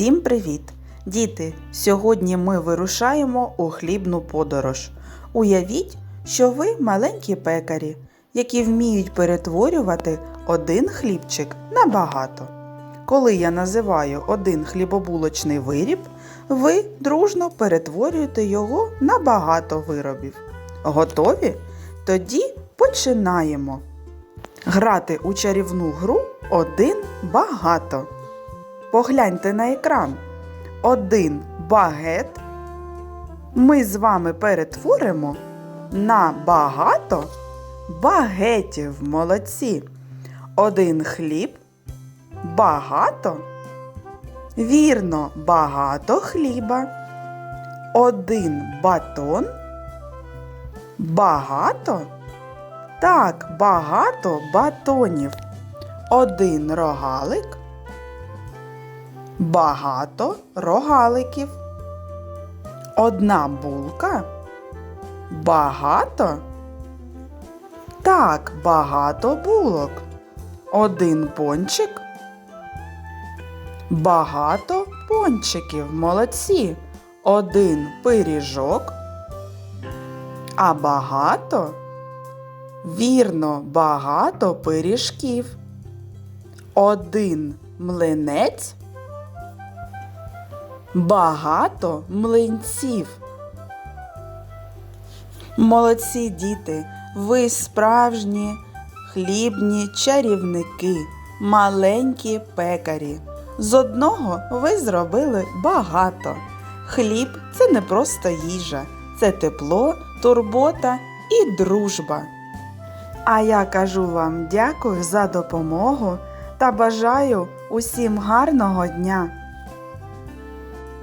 Всім привіт! Діти! Сьогодні ми вирушаємо у хлібну подорож. Уявіть, що ви маленькі пекарі, які вміють перетворювати один хлібчик на багато. Коли я називаю один хлібобулочний виріб, ви дружно перетворюєте його на багато виробів. Готові? Тоді починаємо. Грати у чарівну гру один багато. Погляньте на екран. Один багет ми з вами перетворимо на багато багетів. Молодці. Один хліб. Багато. Вірно, багато хліба. Один батон. Багато. Так, багато батонів. Один рогалик. Багато рогаликів. Одна булка. Багато. Так, багато булок. Один пончик. Багато пончиків. Молодці. Один пиріжок. А багато. Вірно, багато пиріжків. Один млинець. Багато млинців. Молодці діти, ви справжні хлібні чарівники, маленькі пекарі. З одного ви зробили багато. Хліб це не просто їжа, це тепло, турбота і дружба. А я кажу вам дякую за допомогу та бажаю усім гарного дня.